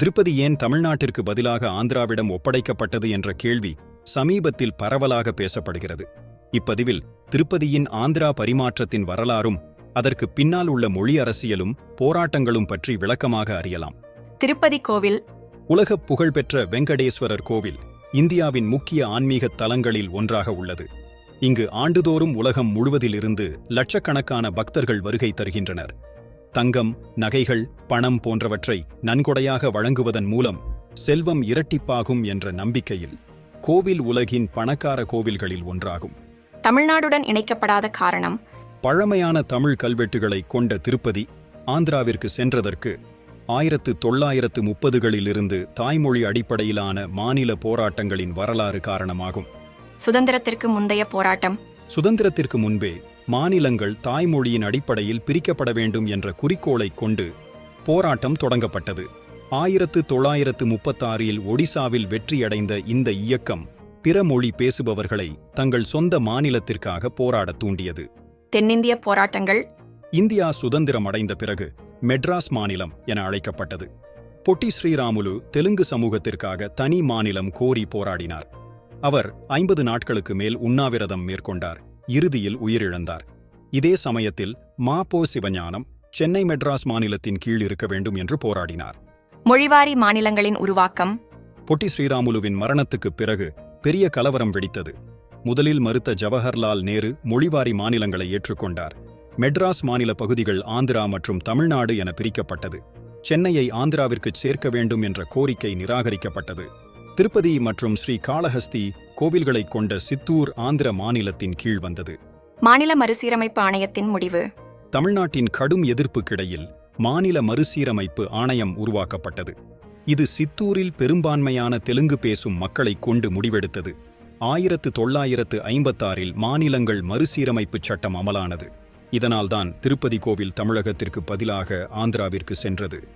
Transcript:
திருப்பதி ஏன் தமிழ்நாட்டிற்கு பதிலாக ஆந்திராவிடம் ஒப்படைக்கப்பட்டது என்ற கேள்வி சமீபத்தில் பரவலாக பேசப்படுகிறது. இப்பதிவில் திருப்பதியின் ஆந்திரா பரிமாற்றத்தின் வரலாறும் அதற்கு பின்னால் உள்ள மொழி அரசியலும் போராட்டங்களும் பற்றி விளக்கமாக அறியலாம். திருப்பதி கோவில். உலகப் புகழ்பெற்ற வெங்கடேஸ்வரர் கோவில் இந்தியாவின் முக்கிய ஆன்மீகத் தலங்களில் ஒன்றாக உள்ளது. இங்கு ஆண்டுதோறும் உலகம் முழுவதிலிருந்து லட்சக்கணக்கான பக்தர்கள் வருகை தருகின்றனர். தங்கம் நகைகள் பணம் போன்றவற்றை நன்கொடையாக வழங்குவதன் மூலம் செல்வம் இரட்டிப்பாகும் என்ற நம்பிக்கையில் கோவில் உலகின் பணக்கார கோவில்களில் ஒன்றாகும். தமிழ்நாடுடன் இணைக்கப்படாத காரணம் பழமையான தமிழ் கல்வெட்டுகளை கொண்ட திருப்பதி ஆந்திராவிற்கு சென்றதற்கு ஆயிரத்து தொள்ளாயிரத்து முப்பதுகளிலிருந்து தாய்மொழி அடிப்படையிலான மாநில போராட்டங்களின் வரலாறு காரணமாகும். சுதந்திரத்திற்கு முந்தைய போராட்டம். சுதந்திரத்திற்கு முன்பே மாநிலங்கள் தாய்மொழியின் அடிப்படையில் பிரிக்கப்பட வேண்டும் என்ற குறிக்கோளைக் கொண்டு போராட்டம் தொடங்கப்பட்டது. ஆயிரத்து தொள்ளாயிரத்து முப்பத்தாறில் ஒடிசாவில் வெற்றியடைந்த இந்த இயக்கம் பிற மொழி பேசுபவர்களை தங்கள் சொந்த மாநிலத்திற்காக போராடத் தூண்டியது. தென்னிந்திய போராட்டங்கள்? இந்தியா சுதந்திரம் அடைந்த பிறகு மெட்ராஸ் மாநிலம் என அழைக்கப்பட்டது. பொட்டி ஸ்ரீராமுலு தெலுங்கு சமூகத்திற்காக தனி மாநிலம் கோரி போராடினார். அவர் ஐம்பது நாட்களுக்கு மேல் உண்ணாவிரதம் மேற்கொண்டார். இறுதியில் உயிரிழந்தார். இதே சமயத்தில் மா போ சிவஞானம் சென்னை மெட்ராஸ் மாநிலத்தின் கீழ் இருக்க வேண்டும் என்று போராடினார். மொழிவாரி மாநிலங்களின் உருவாக்கம். பொட்டி ஸ்ரீராமுலுவின் மரணத்துக்குப் பிறகு பெரிய கலவரம் வெடித்தது. முதலில் மறுத்த ஜவஹர்லால் நேரு மொழிவாரி மாநிலங்களை ஏற்றுக்கொண்டார். மெட்ராஸ் மாநில பகுதிகள் ஆந்திரா மற்றும் தமிழ்நாடு என பிரிக்கப்பட்டது. சென்னையை ஆந்திராவிற்கு சேர்க்க வேண்டும் என்ற கோரிக்கை நிராகரிக்கப்பட்டது. திருப்பதி மற்றும் ஸ்ரீ காளஹஸ்தி கோவில்களைக் கொண்ட சித்தூர் ஆந்திர மாநிலத்தின் கீழ் வந்தது. மாநில மறுசீரமைப்பு ஆணையத்தின் முடிவு. தமிழ்நாட்டின் கடும் எதிர்ப்புக்கிடையில் மாநில மறுசீரமைப்பு ஆணையம் உருவாக்கப்பட்டது. இது சித்தூரில் பெரும்பான்மையான தெலுங்கு பேசும் மக்களை கொண்டு முடிவெடுத்தது. ஆயிரத்து தொள்ளாயிரத்து ஐம்பத்தாறில் மாநிலங்கள் மறுசீரமைப்பு சட்டம் அமலானது. இதனால்தான் திருப்பதி கோவில் தமிழகத்திற்கு பதிலாக ஆந்திராவிற்கு சென்றது.